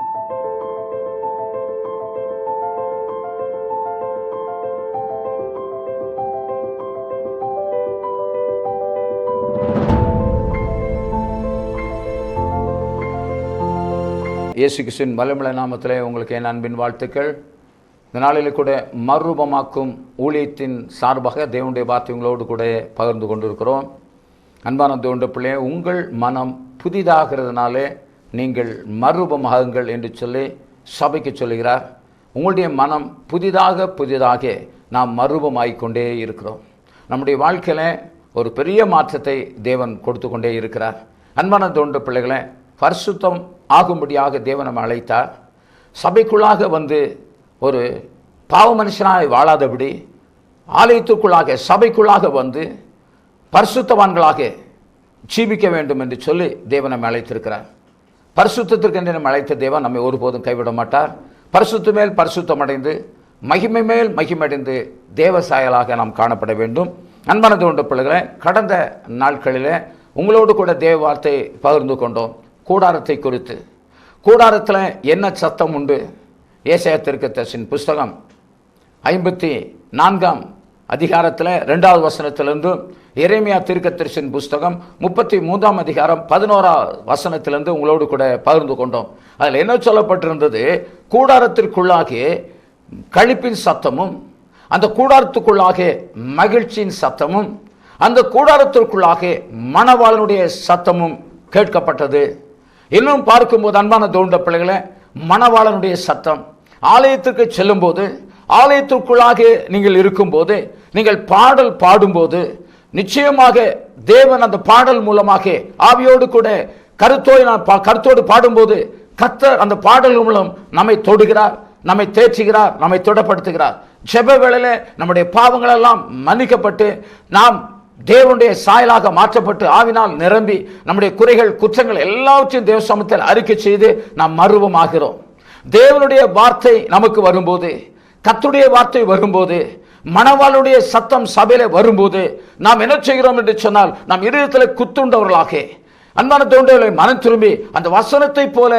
இயேசு கிறிஸ்துவின் மலைமலை நாமத்திலே உங்களுக்கு என் அன்பின் வாழ்த்துக்கள். இந்த நாளில் கூட மறுரூபமாக்கும் ஊழியத்தின் சார்பாக தேவனுடைய வார்த்தை உங்களோடு கூட பகிர்ந்து கொண்டிருக்கிறோம். அன்பான தேவண்ட பிள்ளையே உங்கள் மனம் புதிதாகிறதுனாலே நீங்கள் மறுரூபமாகுங்கள் என்று சொல்லி சபைக்கு சொல்லுகிறார். உங்களுடைய மனம் புதிதாக புதிதாக நாம் மறுரூபமாகிக்கொண்டே இருக்கிறோம். நம்முடைய வாழ்க்கையில் ஒரு பெரிய மாற்றத்தை தேவன் கொடுத்து கொண்டே இருக்கிறார். அன்பான தோன்ற பிள்ளைகளை பரிசுத்தம் ஆகும்படியாக தேவன் நம்ம அழைத்தார். சபைக்குள்ளாக வந்து ஒரு பாவ மனுஷனாய் வாழாதபடி ஆலயத்துக்குள்ளாக சபைக்குள்ளாக வந்து பரிசுத்தவான்களாக ஜீவிக்க வேண்டும் என்று சொல்லி தேவன் நம்மை அழைத்திருக்கிறார். பரிசுத்தத்திற்கு நம்ம அழைத்த தேவன் நம்மை ஒருபோதும் கைவிட மாட்டார். பரிசுத்த மேல் பரிசுத்தம் அடைந்து மகிமை மேல் மகிமடைந்து தேவ சாயலாக நாம் காணப்பட வேண்டும். அன்பானது கொண்ட பிள்ளைகளை கடந்த நாட்களில் உங்களோடு கூட தேவ வார்த்தை பகிர்ந்து கொண்டோம். கூடாரத்தை குறித்து. கூடாரத்தில் என்ன சத்தம் உண்டு? ஏசாய திருக்கத்தசின் புஸ்தகம் ஐம்பத்தி நான்காம் அதிகாரத்தில் ரெண்டாவது வசனத்திலிருந்து எரேமியா திருக்கத்தரிசின் புஸ்தகம் முப்பத்தி மூன்றாம் அதிகாரம் பதினோரா வசனத்திலிருந்து உங்களோடு கூட பகிர்ந்து கொண்டோம். அதில் என்ன சொல்லப்பட்டிருந்தது? கூடாரத்திற்குள்ளாக கழிப்பின் சத்தமும் அந்த கூடாரத்துக்குள்ளாக மகிழ்ச்சியின் சத்தமும் அந்த கூடாரத்திற்குள்ளாக மணவாளனுடைய சத்தமும் கேட்கப்பட்டது. இன்னும் பார்க்கும்போது அன்பான தோண்ட பிள்ளைகளை மணவாளனுடைய சத்தம். ஆலயத்திற்கு செல்லும்போது ஆலயத்திற்குள்ளாக நீங்கள் இருக்கும்போது நீங்கள் பாடல் பாடும்போது நிச்சயமாக தேவன் அந்த பாடல் மூலமாக ஆவியோடு கூட கருத்தோடு நான் பா- கருத்தோடு பாடும்போது கத்தர் அந்த பாடல் மூலம் நம்மை தொடுகிறார் நம்மை தேற்றுகிறார் நம்மை தொடப்படுத்துகிறார். ஜெப வேளையில் நம்முடைய பாவங்களெல்லாம் மன்னிக்கப்பட்டு நாம் தேவனுடைய சாயலாக மாற்றப்பட்டு ஆவினால் நிரம்பி நம்முடைய குறைகள் குற்றங்கள் எல்லாவற்றையும் தேவசமத்தில் அறிக்கை செய்து நாம் மருவமாகிறோம். தேவனுடைய வார்த்தை நமக்கு வரும்போது கத்துடைய வார்த்தை வரும்போது மணவாளுடைய சத்தம் சபையில வரும்போது நாம் என்ன செய்கிறோம் என்று சொன்னால் நாம் இருதயத்தில் குத்துண்டவர்களாக அன்பான தோன்றவர்களை மனம் திரும்பி அந்த வசனத்தை போல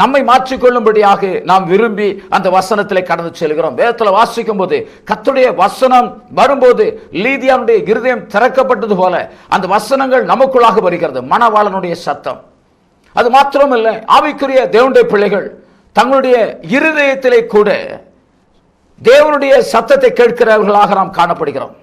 நம்மை மாற்றிக்கொள்ளும்படியாக நாம் விரும்பி அந்த வசனத்தில் கடந்து செல்கிறோம். வேதத்தில் வாசிக்கும் போது கத்துடைய வசனம் வரும்போது லீதியானுடைய இருதயம் திறக்கப்பட்டது போல அந்த வசனங்கள் நமக்குள்ளாக வருகிறது. மணவாளனுடைய சத்தம். அது மாத்திரமல்ல ஆவிக்குரிய தேவனுடைய பிள்ளைகள் தங்களுடைய இருதயத்திலே கூட தேவனுடைய சத்தத்தை கேட்கிறவர்களாக நாம் காணப்படுகிறோம்.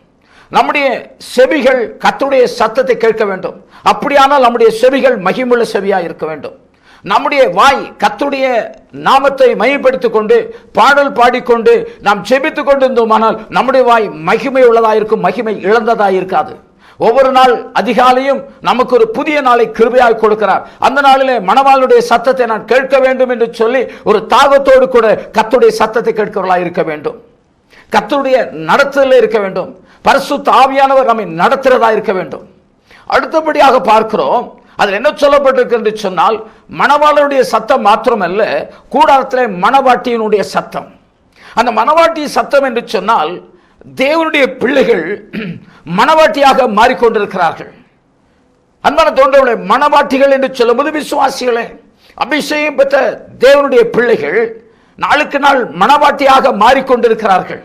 நம்முடைய செவிகள் கத்துடைய சத்தத்தை கேட்க வேண்டும். அப்படியானால் நம்முடைய செவிகள் மகிமுள்ள செவியாக இருக்க வேண்டும். நம்முடைய வாய் கத்துடைய நாமத்தை மையப்படுத்திக் கொண்டு பாடல் பாடிக்கொண்டு நாம் செபித்துக் கொண்டிருந்தோமானால் நம்முடைய வாய் மகிமை உள்ளதாக இருக்கும் மகிமை இழந்ததாக இருக்காது. ஒவ்வொரு நாள் அதிகாலையும் நமக்கு ஒரு புதிய நாளை கிருபையாக கொடுக்கிறார். அந்த நாளிலே மணவாளுடைய சத்தத்தை நான் கேட்க வேண்டும் என்று சொல்லி ஒரு தாகத்தோடு கூட கத்துடைய சத்தத்தை கேட்கிறவர்களா இருக்க வேண்டும். கத்துடைய நடத்துதலில் இருக்க வேண்டும். பரிசு தாவியானவர் நம்மை நடத்துறதா இருக்க வேண்டும். அடுத்தபடியாக பார்க்கிறோம். அதில் என்ன சொல்லப்பட்டிருக்கு என்று சொன்னால் மணவாளனுடைய சத்தம் மாத்திரமல்ல கூடாரத்திலே மணவாட்டியினுடைய சத்தம். அந்த மணவாட்டி சத்தம் என்று சொன்னால் தேவனுடைய பிள்ளைகள் மணவாட்டியாக மாறிக்கொண்டிருக்கிறார்கள். அன்பான தோன்றவர்களே மணவாட்டிகள் என்று சொல்லும்போது விசுவாசிகளே அபிஷேகம் பெற்ற தேவனுடைய பிள்ளைகள் நாளுக்கு நாள் மணவாட்டியாக மாறிக்கொண்டிருக்கிறார்கள்.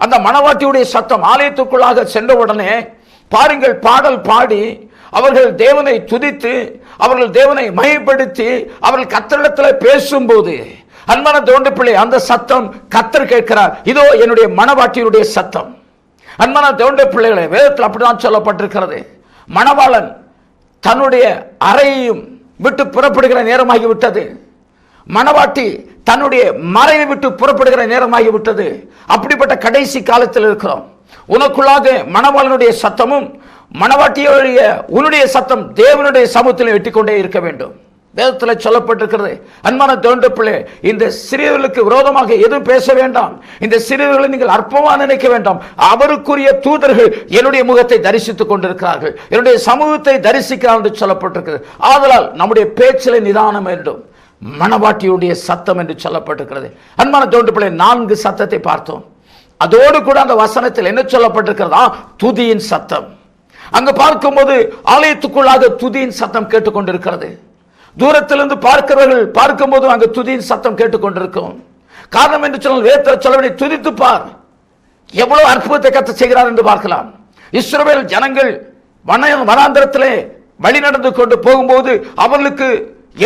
அந்த மணவாட்டியுடைய சத்தம் ஆலயத்துக்குள்ளாக சென்றவுடனே பாருங்கள் பாடல் பாடி அவர்கள் தேவனை துதித்து அவர்கள் தேவனை மையப்படுத்தி அவர்கள் கத்தரிடத்தில் பேசும்போது அன்பான தோன்ற பிள்ளை அந்த சத்தம் கத்தர் கேட்கிறார். இதோ என்னுடைய மனவாட்டியுடைய சத்தம். அன்பான தோன்ற பிள்ளைகளை வேதத்தில் அப்படிதான் சொல்லப்பட்டிருக்கிறது. மணவாளன் தன்னுடைய அறையையும் விட்டு புறப்படுகிற நேரமாகி விட்டது மணவாட்டி தன்னுடைய மறைவை விட்டு புறப்படுகிற நேரமாகி விட்டது அப்படிப்பட்ட கடைசி காலத்தில் இருக்கிறோம். உனக்குள்ளாக மணவாளனுடைய சத்தமும் மணவாட்டியுடைய உன்னுடைய சத்தம் தேவனுடைய சமூகத்தில் வெட்டிக்கொண்டே இருக்க வேண்டும். வேதத்தில் சொல்லப்பட்டிருக்கிறது. அன்பான தோன்ற பிள்ளை இந்த சிறியவர்களுக்கு விரோதமாக எதுவும் பேச வேண்டாம். இந்த சிறியவர்களை நீங்கள் அற்பமாக நினைக்க வேண்டாம். அவருக்குரிய தூதர்கள் என்னுடைய முகத்தை தரிசித்துக் கொண்டிருக்கிறார்கள். என்னுடைய சமூகத்தை தரிசிக்கிறார் என்று சொல்லப்பட்டிருக்கிறது. ஆதலால் நம்முடைய பேச்சில் நிதானம் வேண்டும். மணவாட்டியுடைய சத்தம் என்று சொல்லப்பட்டிருக்கிறது. அன்பான தோன்ற பிள்ளை நான்கு சத்தத்தை பார்த்தோம். அதோடு கூட அந்த வசனத்தில் என்ன சொல்லப்பட்டிருக்கிறதா? துதியின் சத்தம். அங்கு பார்க்கும்போது ஆலயத்துக்குள்ளாக துதியின் சத்தம் கேட்டுக்கொண்டிருக்கிறது. தூரத்திலிருந்து பார்க்கிறவர்கள் பார்க்கும்போது அங்கு துதியின் சத்தம் கேட்டுக்கொண்டிருக்கும். காரணம் என்று சொன்னால் வேத்திர சொல்லவனை துதித்து பார். எவ்வளவு அற்புதத்தை கத்த செய்கிறார் என்று பார்க்கலாம். இஸ்ரோவேல் ஜனங்கள் வன வனாந்திரத்திலே வழி நடந்து கொண்டு போகும்போது அவர்களுக்கு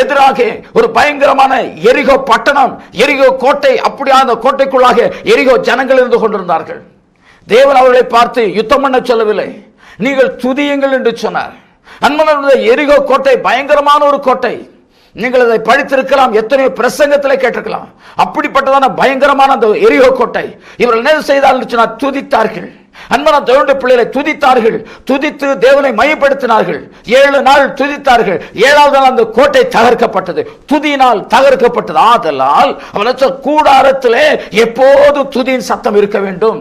எதிராக ஒரு பயங்கரமான எரிகோ பட்டணம் எரிகோ கோட்டை அப்படியான அந்த கோட்டைக்குள்ளாக எரிகோ ஜனங்கள் இருந்து கொண்டிருந்தார்கள். தேவன் அவர்களை பார்த்து யுத்தம் பண்ண சொல்லவில்லை. நீங்கள் துதியுங்கள் என்று சொன்னார். அன்பனுடைய எரிகோ கோட்டை பயங்கரமான ஒரு கோட்டை. நீங்கள் அதை படித்திருக்கலாம் எத்தனையோ பிரசங்கத்தில் கேட்டிருக்கலாம். அப்படிப்பட்டதான பயங்கரமான அந்த எரிகோ கோட்டை. இவர்கள் என்ன செய்தார்கள் சொன்னால் துதித்தார்கள். அன்பன தேவனுடைய பிள்ளைகளை துதித்தார்கள். துதித்து தேவனை மையப்படுத்தினார்கள் ஏழு நாள் துதித்தார்கள். ஏழாவது நாள் அந்த கோட்டை தகர்க்கப்பட்டது. துதியினால் தகர்க்கப்பட்டது. ஆதலால் அவன் கூடாரத்திலே எப்போது துதியின் சத்தம் இருக்க வேண்டும்?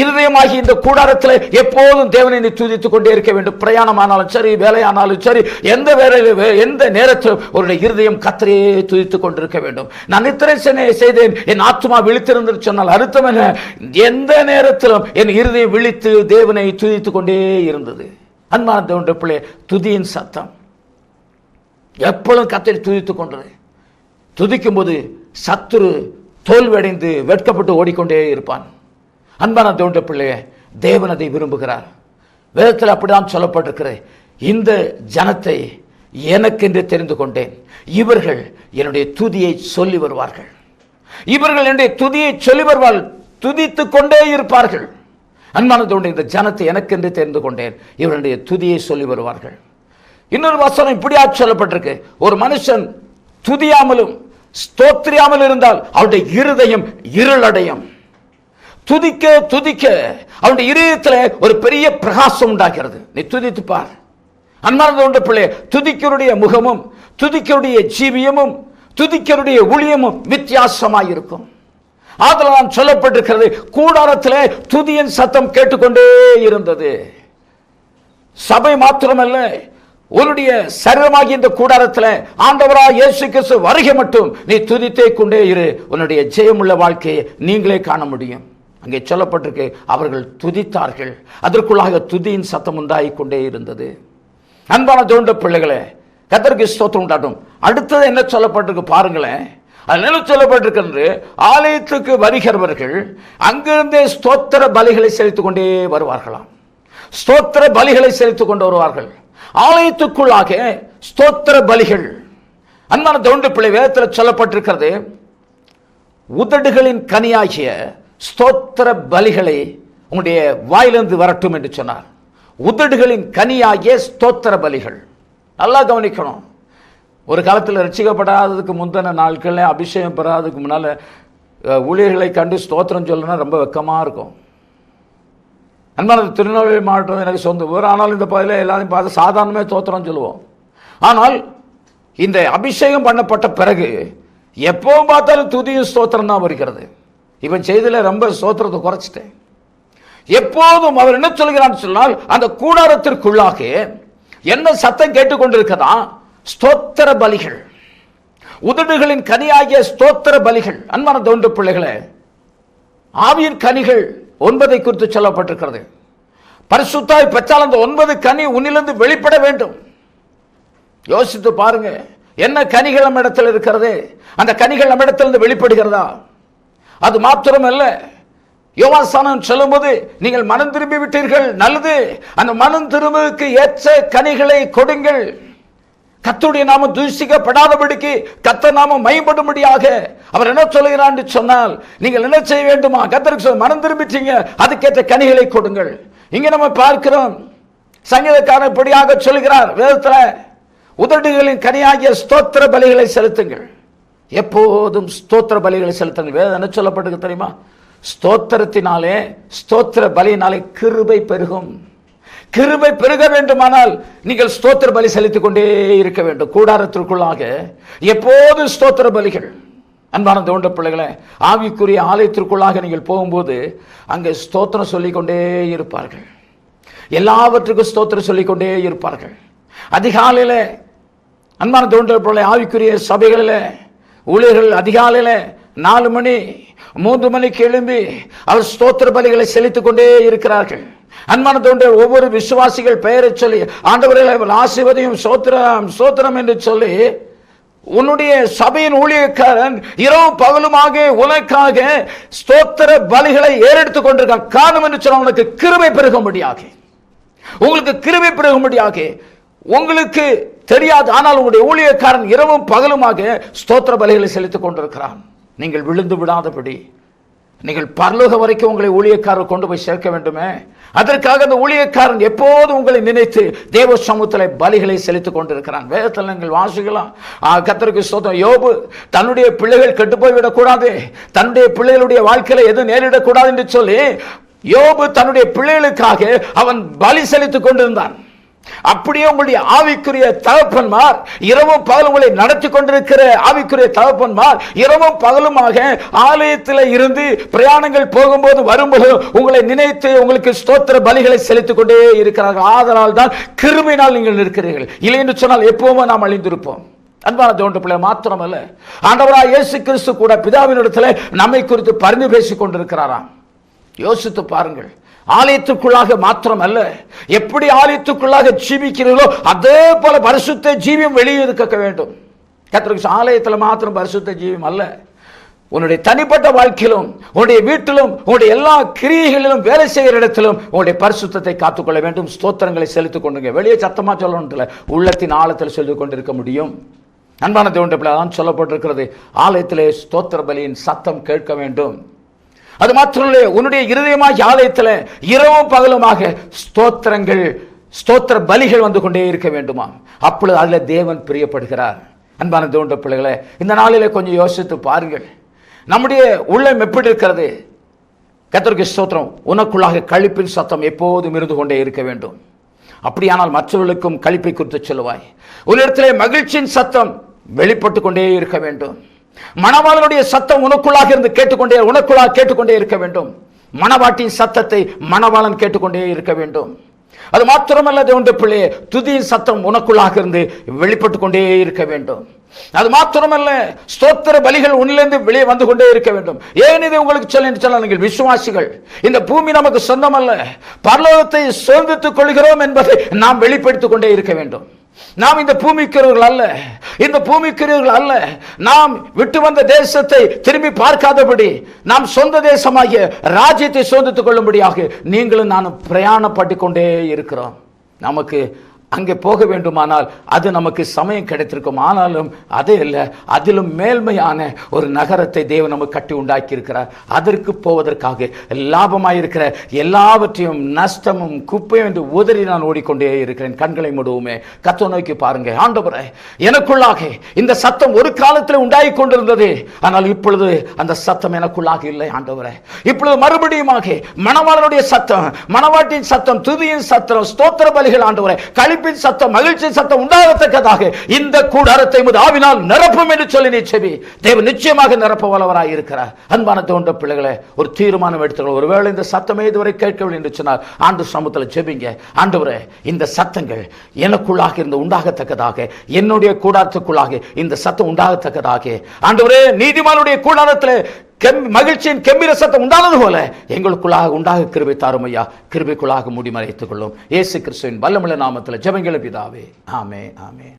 இருதயமாகி இந்த கூடாரத்தில் எப்போதும் தேவனை நீ துதித்துக் கொண்டே இருக்க வேண்டும். பிரயாணமானாலும் சரி வேலையானாலும் சரி எந்த வேலையில் எந்த நேரத்திலும் உன்னுடைய இருதயம் கத்தரையே துதித்துக் கொண்டிருக்க வேண்டும். நான் நித்திரை செய்தேன் என் ஆத்மா விழித்திருந்து சொன்னால் அர்த்தம் என்ன? எந்த நேரத்திலும் என் இருதயம் விழித்து தேவனை துதித்துக் கொண்டே இருந்தது. அன்பான தேவனுடைய பிள்ளை துதியின் சத்தம். எப்பொழுதும் கத்தரை துதித்துக் கொண்டது. துதிக்கும் போது சத்துரு தோல்வியடைந்து வெட்கப்பட்டு ஓடிக்கொண்டே இருப்பான். அன்பான தேவண்ட பிள்ளையே தேவன் அதை விரும்புகிறார். வேதத்தில் அப்படிதான் சொல்லப்பட்டிருக்கிறது. இந்த ஜனத்தை எனக்கென்று தெரிந்து கொண்டேன். இவர்கள் என்னுடைய துதியை சொல்லி வருவார்கள். இவர்கள் என்னுடைய துதியை சொல்லி வருவார்கள். துதித்துக் கொண்டே இருப்பார்கள். அன்பானதோடு இந்த ஜனத்தை எனக்கென்று தெரிந்து கொண்டேன். இவருடைய துதியை சொல்லி வருவார்கள். இன்னொரு வசனம் இப்படியா சொல்லப்பட்டிருக்கு. ஒரு மனுஷன் துதியாமலும் ஸ்தோத்திரியாமல் இருந்தால் அவருடைய இருதயம் இருளடையும். துதிக்க துதிக்க. அவனுடைய இதயத்தில் ஒரு பெரிய பிரகாசம் உண்டாகிறது. நீ துதித்து பார். அன்பானது உண்டு பிள்ளை துதிக்கருடைய முகமும் துதிக்கருடைய ஜீவியமும் துதிக்கருடைய ஊழியமும் வித்தியாசமாக இருக்கும். அதில் நான் சொல்லப்பட்டிருக்கிறது கூடாரத்தில் துதியின் சத்தம் கேட்டுக்கொண்டே இருந்தது. சபை மாத்திரமல்ல உன்னுடைய சரீரமாகி இந்த கூடாரத்தில் ஆண்டவரா இயேசு கிறிஸ்து வருகை மட்டும் நீ துதித்தே கொண்டே இரு. உன்னுடைய ஜெயமுள்ள வாழ்க்கையை நீங்களே காண முடியும். அங்கே சொல்லப்பட்டிருக்கு அவர்கள் துதித்தார்கள். அதற்குள்ளாக துதியின் சத்தம் உண்டாகி கொண்டே இருந்தது. அன்பான தோண்ட பிள்ளைகளே கத்தருக்கு ஸ்தோத்திரம் உண்டாட்டும் அடுத்தது என்ன சொல்லப்பட்டிருக்கு பாருங்களேன். அது என்ன ஆலயத்துக்கு வருகிறவர்கள் அங்கிருந்தே ஸ்தோத்திர பலிகளை செலுத்திக் கொண்டே வருவார்களாம். ஸ்தோத்திர பலிகளை செலுத்திக் கொண்டு வருவார்கள். ஆலயத்துக்குள்ளாக ஸ்தோத்திர பலிகள். அன்பான தோண்ட பிள்ளை வேதத்தில் சொல்லப்பட்டிருக்கிறது. உதடுகளின் கனியாகிய ஸ்தோத்திர பலிகளை உங்களுடைய வாயிலிருந்து வரட்டும் என்று சொன்னார். உதடுகளின் கனியாகிய ஸ்தோத்திர பலிகள். நல்லா கவனிக்கணும். ஒரு காலத்தில் ரசிக்கப்படாததுக்கு முந்தின நாட்களில் அபிஷேகம் பெறாததுக்கு முன்னால் ஊழியர்களை கண்டு ஸ்தோத்திரம் சொல்லணும்னா ரொம்ப வெக்கமாக இருக்கும். அன்பான திருநெல்வேலி மாவட்டம் எனக்கு சொந்த ஊர். ஆனாலும் இந்த பகுதியில் எல்லாத்தையும் பார்த்து சாதாரணமே ஸ்தோத்திரம் சொல்லுவோம். ஆனால் இந்த அபிஷேகம் பண்ணப்பட்ட பிறகு எப்போ பார்த்தாலும் துதியும் ஸ்தோத்திரம் தான் வருகிறது. இவன் செய்தில் ரொம்ப ஸ்தோத்திரத்தை குறைச்சிட்டேன். எப்போதும் அவர் என்ன சொல்கிறான்னு சொன்னால் அந்த கூடாரத்திற்குள்ளாக என்ன சத்தம் கேட்டுக்கொண்டிருக்கதா? ஸ்தோத்திர பலிகள். உதடுகளின் கனியாகிய ஸ்தோத்திர பலிகள். அன்பான தோன்று பிள்ளைகளே ஆவியின் கனிகள் ஒன்பதை குறித்து சொல்லப்பட்டிருக்கிறது. பரிசுத்தாய் பெற்றால் அந்த ஒன்பது கனி உன்னிலிருந்து வெளிப்பட வேண்டும். யோசித்து பாருங்க என்ன கனிகள் நம்ம இடத்தில் இருக்கிறது? அந்த கனிகள் நம்ம இடத்திலிருந்து வெளிப்படுகிறதா? அது மாத்திரமல்ல. யோவாசானம் சொல்லும்போது நீங்கள் மனம் திரும்பி விட்டீர்கள் நல்லது. அந்த மனம் திரும்புக்கு ஏற்ற கனிகளை கொடுங்கள். கத்துடைய நாம தூசிக்கப்படாதபடிக்கு கத்த நாம மையப்படும்படியாக அவர் என்ன சொல்லுகிறான்னு சொன்னால் நீங்கள் என்ன செய்ய வேண்டுமா? கத்தருக்கு சொல்ல மனம் திரும்பிட்டீங்க அதுக்கேற்ற கனிகளை கொடுங்கள். இங்க நம்ம பார்க்கிறோம். சங்கீதக்காரன் இப்படியாக சொல்கிறார் வேதத்தில் உதடுகளின் கனியாகிய ஸ்தோத்திர பலிகளை செலுத்துங்கள். எப்போதும் ஸ்தோத்திர பலிகளை செலுத்துங்கள். வேதம் என்ன சொல்லப்பட்டிருக்கு தெரியுமா? ஸ்தோத்திரத்தினாலே ஸ்தோத்திர பலியினாலே கிருபை பெருகும். கிருபை பெருக வேண்டுமானால் நீங்கள் ஸ்தோத்திர பலி செலுத்திக் கொண்டே இருக்க வேண்டும். கூடாரத்திற்குள்ளாக எப்போதும் ஸ்தோத்திர பலிகள். அன்பான தோண்ட பிள்ளைகளை ஆவிக்குரிய ஆலயத்திற்குள்ளாக நீங்கள் போகும்போது அங்கே ஸ்தோத்திரம் சொல்லிக்கொண்டே இருப்பார்கள். எல்லாவற்றுக்கும் ஸ்தோத்திரம் சொல்லிக்கொண்டே இருப்பார்கள். அதிகாலையில் அன்பான தோன்ற பிள்ளை ஆவிக்குரிய சபைகளில் ஊழியர்கள் அதிகாலையில் நாலு மணி மூன்று மணிக்கு எழும்பி அவர் ஸ்தோத்திர பலிகளை செலுத்திக் கொண்டே இருக்கிறார்கள். அன்பான தோன்ற ஒவ்வொரு விசுவாசிகள் பெயரை சொல்லி ஆண்டவர்கள் ஆசிர்வதியும் சோத்திரம் சோத்திரம் என்று சொல்லி உன்னுடைய சபையின் ஊழியக்காரன் இரவு பகலுமாக உனக்காக ஸ்தோத்திர பலிகளை ஏறெடுத்துக் கொண்டிருக்கான். காரணம் என்று சொன்னால் உனக்கு கிருபை பெருகும்படியாக உங்களுக்கு கிருபை பெருகும்படியாக உங்களுக்கு தெரியாது. ஆனால் உங்களுடைய ஊழியக்காரன் இரவும் பகலுமாக ஸ்தோத்திர பலிகளை செலுத்திக் கொண்டிருக்கிறான். நீங்கள் விழுந்து விடாதபடி. நீங்கள் பரலோக வரைக்கும் உங்களை ஊழியக்காரர் கொண்டு போய் சேர்க்க வேண்டுமே. அதற்காக அந்த ஊழியக்காரன் எப்போது உங்களை நினைத்து தேவ சமூகத்தில் பலிகளை செலுத்திக் கொண்டிருக்கிறான். வேதத்தில் நீங்கள் வாசிக்கலாம். கத்தருக்கு சோதம் யோபு தன்னுடைய பிள்ளைகள் கெட்டு போய்விடக்கூடாது. தன்னுடைய பிள்ளைகளுடைய வாழ்க்கையில் எதுவும் நேரிடக்கூடாது என்று சொல்லி யோபு தன்னுடைய பிள்ளைகளுக்காக அவன் பலி செலுத்திக் கொண்டிருந்தான். அப்படியே உங்களுடைய ஆவிக்குரிய தகப்பன்மார் இரவும் பகலும் உங்களை நடத்தி கொண்டிருக்கிற ஆவிக்குரிய தகப்பன்மார் இரவும் பகலுமாக ஆலயத்தில் இருந்து பிரயாணங்கள் போகும்போது வரும்போது உங்களை நினைத்து உங்களுக்கு ஸ்தோத்திர பலிகளை செலுத்திக் கொண்டே இருக்கிறார்கள். ஆதலால் தான் கிருமினால் நீங்கள் இருக்கிறீர்கள் இல்லை என்று சொன்னால் எப்பவுமே நாம் அழிந்திருப்போம். அன்பான தோன்ற பிள்ளை மாத்திரமல்ல. ஆண்டவராக இயேசு கிறிஸ்து கூட பிதாவினிடத்தில் நம்மை குறித்து பரிந்து பேசிக் கொண்டிருக்கிறாராம். யோசித்து பாருங்கள். ஆலயத்துக்குள்ளாக மாத்திரம் அல்ல எப்படி ஆலயத்துக்குள்ளாக ஜீவிக்கிறீர்களோ அதே போல பரிசுத்த ஜீவியம் வெளியே இருக்க வேண்டும். கத்திரிக்கு ஆலயத்தில் மாத்திரம் பரிசுத்த ஜீவியம் அல்ல. உன்னுடைய தனிப்பட்ட வாழ்க்கையிலும் உன்னுடைய வீட்டிலும் உன்னுடைய எல்லா கிரியைகளிலும் வேலை செய்கிற இடத்திலும் உன்னுடைய பரிசுத்தத்தை காத்துக்கொள்ள வேண்டும். ஸ்தோத்திரங்களை செலுத்திக் கொண்டுங்க வெளியே சத்தமாக சொல்லணும்ல. உள்ளத்தின் ஆழத்தில் சொல்லிக் கொண்டிருக்க முடியும். அன்பான தேவன் பிள்ளை தான் சொல்லப்பட்டிருக்கிறது. ஆலயத்திலே ஸ்தோத்திர பலியின் சத்தம் கேட்க வேண்டும். அது மாத்திரமில்லை உன்னுடைய இருதயமாகி ஆலயத்தில் இரவும் பகலுமாக ஸ்தோத்திரங்கள் ஸ்தோத்திர பலிகள் வந்து கொண்டே இருக்க வேண்டுமா அப்பொழுது அதில் தேவன் பிரியப்படுகிறார். அன்பான தேவனுடைய பிள்ளைகளே இந்த நாளில் கொஞ்சம் யோசித்து பாருங்கள். நம்முடைய உள்ளம் எப்படி இருக்கிறது? கத்தருக்கு ஸ்தோத்திரம் உனக்குள்ளாக கழிப்பின் சத்தம் எப்போதும் இருந்து கொண்டே இருக்க வேண்டும். அப்படியானால் மற்றவர்களுக்கும் கழிப்பை குறித்து சொல்லுவாய். உன்னிடத்திலே மகிழ்ச்சியின் சத்தம் வெளிப்பட்டு கொண்டே இருக்க வேண்டும். மணவாளனுடைய சத்தம் உனக்குள்ளாக இருந்து கேட்டுக்கொண்டே உனக்குள்ளாக கேட்டுக்கொண்டே இருக்க வேண்டும். மணவாட்டியின் சத்தத்தை மணவாளன் கேட்டுக்கொண்டே இருக்க வேண்டும். அது மாத்திரமல்ல தேவனுடைய பிள்ளையே துதியின் சத்தம் உனக்குள்ளாக இருந்து வெளிப்பட்டு கொண்டே இருக்க வேண்டும். அது மாத்திரமல்ல ஸ்தோத்திர பலிகள் உன்னிலிருந்து வெளியே வந்து கொண்டே இருக்க வேண்டும். ஏன் இதை உங்களுக்கு சொல்ல சொல்ல சொன்னால் நீங்கள் விசுவாசிகள். இந்த பூமி நமக்கு சொந்தமல்ல. பரலோகத்தை சுதந்தித்துக் கொள்கிறோம் என்பதை நாம் வெளிப்படுத்திக் கொண்டே இருக்க வேண்டும். நாம் இந்த பூமிக்கிறவர்கள் அல்ல. இந்த பூமிக்கிறவர்கள் அல்ல. நாம் விட்டு வந்த தேசத்தை திரும்பி பார்க்காதபடி நாம் சொந்த தேசமாகிய ராஜ்யத்தை சோதித்துக் கொள்ளும்படியாக நீங்களும் நானும் பிரயாணப்பட்டு கொண்டே இருக்கிறோம். நமக்கு அங்கே போக வேண்டுமானால் அது நமக்கு சமயம் கிடைத்திருக்கும். ஆனாலும் அதே இல்லை அதிலும் மேல்மையான ஒரு நகரத்தை தேவன் நமக்கு கட்டி உண்டாக்கி இருக்கிறார் அதற்கு போவதற்காக லாபமாயிருக்கிற எல்லாவற்றையும் நஷ்டமும் குப்பையும் என்று உதறி நான் ஓடிக்கொண்டே இருக்கிறேன். கண்களை மூடுவோமே. கத்த நோக்கி பாருங்க. ஆண்டவரே எனக்குள்ளாக இந்த சத்தம் ஒரு காலத்தில் உண்டாகி கொண்டிருந்தது. ஆனால் இப்பொழுது அந்த சத்தம் எனக்குள்ளாக இல்லை ஆண்டவரே. இப்பொழுது மறுபடியுமாக மணவாளனுடைய சத்தம் மணவாட்டின் சத்தம் துதியின் சத்தம் ஸ்தோத்திர பலிகள் ஆண்டவரே. கழிப்பின் சத்தம் மகிழ்ச்சி சத்தம் உண்டாகத்தக்கதாக இந்த கூடாரத்தை ஆவினால் நிரப்பும் என்று சொல்லி நீ செவி. தேவன் நிச்சயமாக நிரப்ப வல்லவராக இருக்கிறார். அன்பான தோன்ற பிள்ளைகளை ஒரு தீர்மானம் எடுத்துக்கணும் ஒருவேளை இந்த சத்தமே இதுவரை கேட்கவில்லை என்று சொன்னார் ஆண்டு சமூகத்தில் ஜெபிங்க. ஆண்டவரே இந்த சத்தங்கள் எனக்குள்ளாக இருந்து உண்டாகத்தக்கதாக என்னுடைய கூடாரத்துக்குள்ளாக இந்த சத்தம் உண்டாகத்தக்கதாக. ஆண்டவரே நீதிமானுடைய கூடாரத்தில் மகிழ்ச்சியின் கெம்பிர சத்தம் உண்டானது போல எங்களுக்குள்ளாக உண்டாக கிருபை தாரும் ஐயா. கிருபைக்குள்ளாக முடிமறைத்துக் கொள்ளும். இயேசு கிறிஸ்துவின் வல்லமுள்ள நாமத்தில் ஜெபங்களை பிதாவே. ஆமே ஆமே